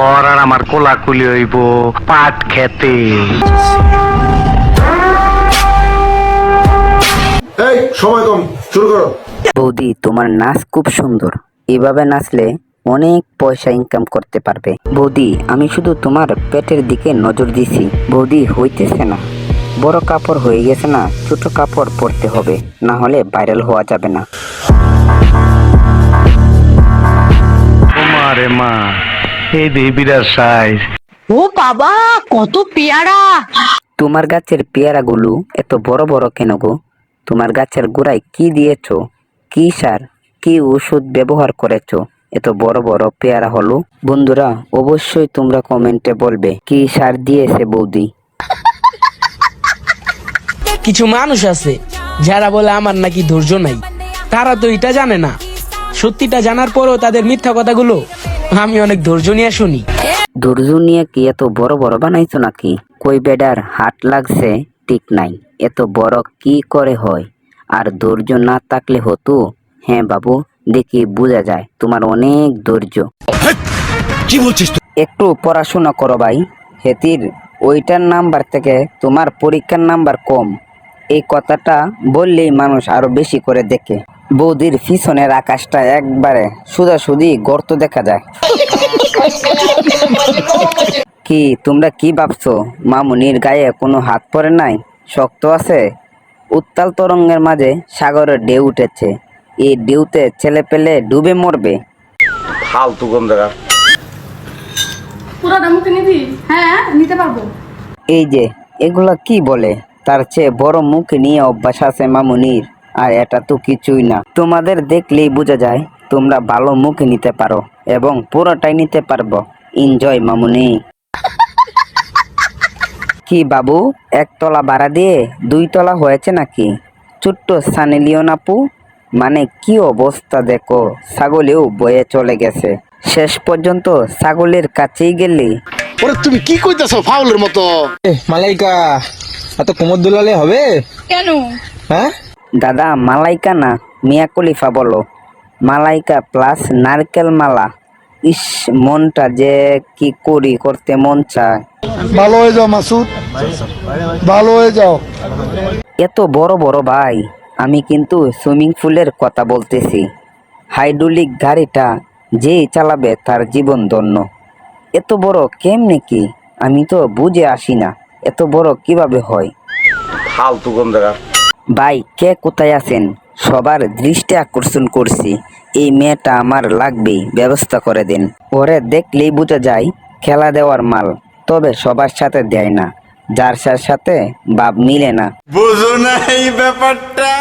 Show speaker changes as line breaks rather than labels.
তোর আর আমার কোলাকুলি হইব পাট খেতে।
এই সময় কম শুরু করো।
বৌদি তোমার নাচ খুব সুন্দর। এভাবে নাচলে অনেক পয়সা ইনকাম করতে পারবে। বৌদি আমি শুধু তোমার পেটের দিকে নজর দিছি। বৌদি হইতেছে না। বড় কাপড় হয়ে গেছে না ছোট কাপড় পরতে হবে। না হলে ভাইরাল হওয়া যাবে না।
মারে মা এই দেবিরার সাইজ
ও বাবা কত পেয়ারা।
তোমার গাছের পেয়ারাগুলো এত বড় বড় কেন গো? তোমার গাছের গোড়ায় কি দিয়েছ? কি সার? কি ওষুধ ব্যবহার করেছ? এত বড় বড় পেয়ারা হলো। বন্ধুরা অবশ্যই তোমরা কমেন্টে বলবে কি সার দিয়েছে বৌদি?
কিছু মানুষ আছে যারা বলে আমার নাকি ধৈর্য নাই। তারা তো এটা জানে না। সত্যিটা জানার পরেও তাদের মিথ্যা কথাগুলো আমি অনেক ধৈর্য নিয়ে শুনি।
ধৈর্য নিয়ে কি এত বড় বড় বানাইছো নাকি? কই বেডার হাট লাগছে ঠিক নাই। এত বড় কি করে হয়? আর ধৈর্য না থাকলে হতো? হ্যাঁ বাবু দেখি বোঝা যায় তোমার অনেক ধৈর্য। কি বলছিস একটু পড়াশোনা করো ভাই। হেতির ওইটার নাম্বার থেকে তোমার পরীক্ষার নাম্বার কম। এই কথাটা বললেই মানুষ আরও বেশি করে দেখে। বৌদির পিছনের আকাশটা একবারে সোজাসুজি গর্ত দেখা যায়। কি তোমরা কি ভাবছ? মামুনির গায়ে কোনো হাত পড়ে নাই? শক্ত আছে? উত্তাল তরঙ্গের মাঝে সাগরের ঢেউ উঠেছে। এই ঢেউতে ছেলে পেলে ডুবে মরবে।
ফালতু গন্ধরা।
পুরোটা মুখে নিবি? হ্যাঁ নিতে পারব।
এই যে এগুলা কি বলে? তার চেয়ে বড় মুখ নিয়ে অভ্যাস আছে মামুনির। আর এটা তো কিছুই না। তোমাদের দেখলেই বোঝা যায় তোমরা ভালো মুখ নিতে পারো এবং পুরোটাই নিতে পারব। এনজয় মামুনি। কি বাবু একতলা ভাড়া দিয়ে দুই তলা হয়েছে নাকি? ছোট্ট সানি লিওন আপু মানে কি অবস্থা দেখো ছাগলেও বয়ে চলে গেছে। শেষ পর্যন্ত ছাগলের কাছেই গেলে।
ওরে তুমি কি কইতাছো ফাউলের মতো?
এ, মালাইকা এত কোমর দুলালে হবে?
কেন?
হ্যাঁ?
দাদা মালাইকা না? মিয়া কলিফা বলো। মালাইকা প্লাস নারকেল মালা। ইস মনটা যে কি করি করতে মন চায়।
ভালো হয়ে যাও মাসুদ। ভালো হয়ে যাও।
এত বড় বড় ভাই আমি কিন্তু সুইমিং পুলের কথা বলতেছি। হাইড্রোলিক গাড়িটা যেই চালাবে তার জীবন ধন্য। এত বড় কেমনে কি? আমি তো বুঝে আসি না এত বড় কীভাবে হয়?
ফালতু গন্ধরা
ভাই, কে কোথায় আছেন? সবার দৃষ্টি আকর্ষণ করছি। এই মেয়েটা আমার লাগবেই ব্যবস্থা করে দিন। পরে দেখলেই বুঝে যায়, খেলা দেওয়ার মাল। তবে সবার সাথে দেয় না। যার সাথে বাপ মিলে না।
বুঝো না এই ব্যাপারটা।